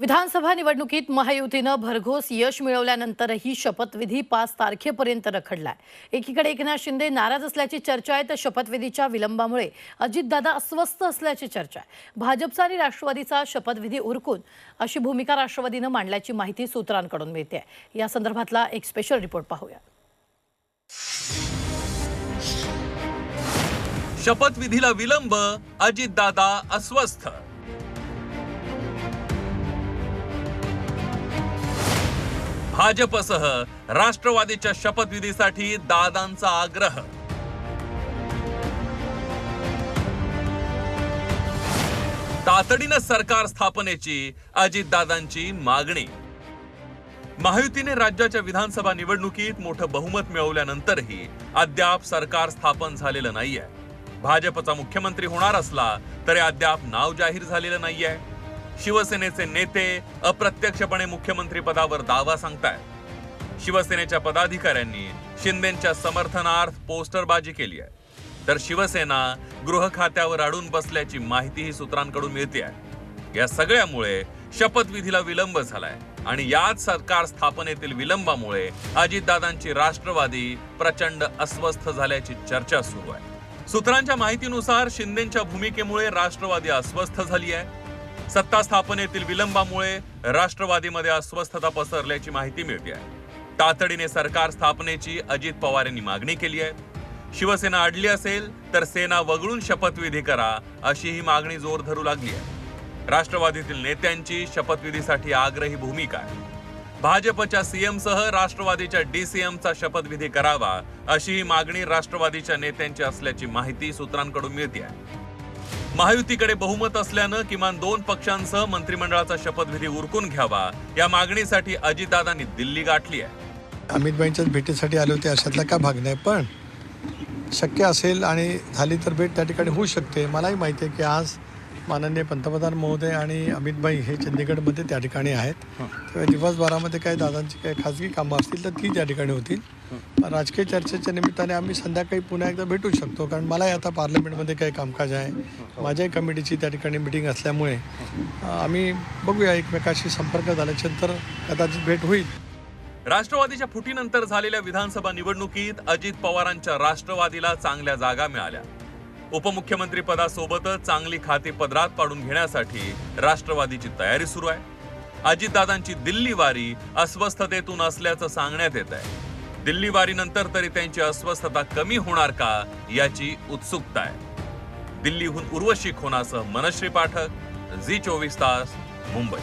विधानसभा निवडणुकीत महायुतीनं भरघोस यश मिळवल्यानंतरही शपथविधी पाच तारखेपर्यंत रखडलाय. एकीकडे एकनाथ शिंदे नाराज असल्याची चर्चा आहे तर शपथविधीच्या विलंबामुळे अजितदादा अस्वस्थ असल्याची चर्चा आहे. भाजपचा आणि राष्ट्रवादीचा शपथविधी उरकून अशी भूमिका राष्ट्रवादीनं मांडल्याची माहिती सूत्रांकडून मिळते या संदर्भातला एक स्पेशल रिपोर्ट पाहूया. शपथविधीला विलंब अजितदादा अस्वस्थ. भाजपसह राष्ट्रवादीच्या शपथविधीसाठी दादांचा आग्रह. तातडीनं सरकार स्थापनेची अजितदादांची मागणी. महायुतीने राज्याच्या विधानसभा निवडणुकीत मोठं बहुमत मिळवल्यानंतरही अद्याप सरकार स्थापन झालेलं नाहीये. भाजपचा मुख्यमंत्री होणार असला तरी अद्याप नाव जाहीर झालेलं नाहीये. शिवसेनेचे नेते अप्रत्यक्षपणे मुख्यमंत्री पदावर दावा सांगतायत. शिवसेनेच्या पदाधिकाऱ्यांनी शिंदेच्या समर्थनार्थ पोस्टरबाजी केली आहे. तर शिवसेना गृह खात्यावर अडून बसल्याची माहितीही सूत्रांकडून मिळते आहे या सगळ्यामुळे शपथविधीला विलंब झालाय आणि याच सरकार स्थापनेतील विलंबामुळे अजितदादांची राष्ट्रवादी प्रचंड अस्वस्थ झाल्याची चर्चा सुरू आहे. सूत्रांच्या माहितीनुसार शिंदेच्या भूमिकेमुळे राष्ट्रवादी अस्वस्थ झाली आहे सत्ता स्थापनेतील विलंबामुळे राष्ट्रवादीमध्ये अस्वस्थता पसरल्याची माहिती मिळते आहे. तातडीने सरकार स्थापनेची अजित पवार यांनी मागणी केली आहे. शिवसेना अडली असेल तर सेना वगळून शपथविधी करा अशी ही मागणी जोर धरू लागली आहे. राष्ट्रवादीतील नेत्यांची शपथविधीसाठी आग्रही भूमिका आहे. भाजपच्या सीएमसह राष्ट्रवादीच्या डीसीएमचा शपथविधी करावा अशी ही मागणी राष्ट्रवादीच्या नेत्यांची असल्याची माहिती सूत्रांकडून मिळते आहे. महायुतीकडे बहुमत असल्यानं किमान दोन पक्षांसह मंत्रिमंडळाचा शपथविधी उरकून घ्यावा. या मागणीसाठी अजितदादांनी दिल्ली गाठली आहे. अमितभाईंच्याच भेटीसाठी आले होते अशातला का भाग नाही पण शक्य असेल आणि झाली तर भेट त्या ठिकाणी होऊ शकते. मलाही माहिती आहे की आज माननीय पंतप्रधान महोदय आणि अमितभाई हे चंदीगडमध्ये त्या ठिकाणी आहेत. तेव्हा दिवसभरामध्ये काही दादांची काही खाजगी कामं असतील तर ती त्या ठिकाणी होतील. राजकीय चर्चेच्या निमित्ताने आम्ही संध्याकाळी पुन्हा एकदा भेटू शकतो कारण मलाही आता पार्लमेंटमध्ये काही कामकाज आहे. माझ्याही कमिटीची त्या ठिकाणी मिटिंग असल्यामुळे आम्ही बघूया एकमेकाशी संपर्क झाल्याच्यानंतर कदाचित भेट होईल. राष्ट्रवादीच्या फुटीनंतर झालेल्या विधानसभा निवडणुकीत अजित पवारांच्या राष्ट्रवादीला चांगल्या जागा मिळाल्या. उपमुख्यमंत्री पदासोबतच चांगली खाती पदरात पाडून घेण्यासाठी राष्ट्रवादीची तयारी सुरू आहे. अजितदादांची दिल्ली वारी अस्वस्थतेतून असल्याचं सांगण्यात येत आहे. दिल्ली वारीनंतर तरी त्यांची अस्वस्थता कमी होणार का याची उत्सुकता आहे. दिल्लीहून उर्वशी खोनासह मनश्री पाठक झी चोवीस तास मुंबई.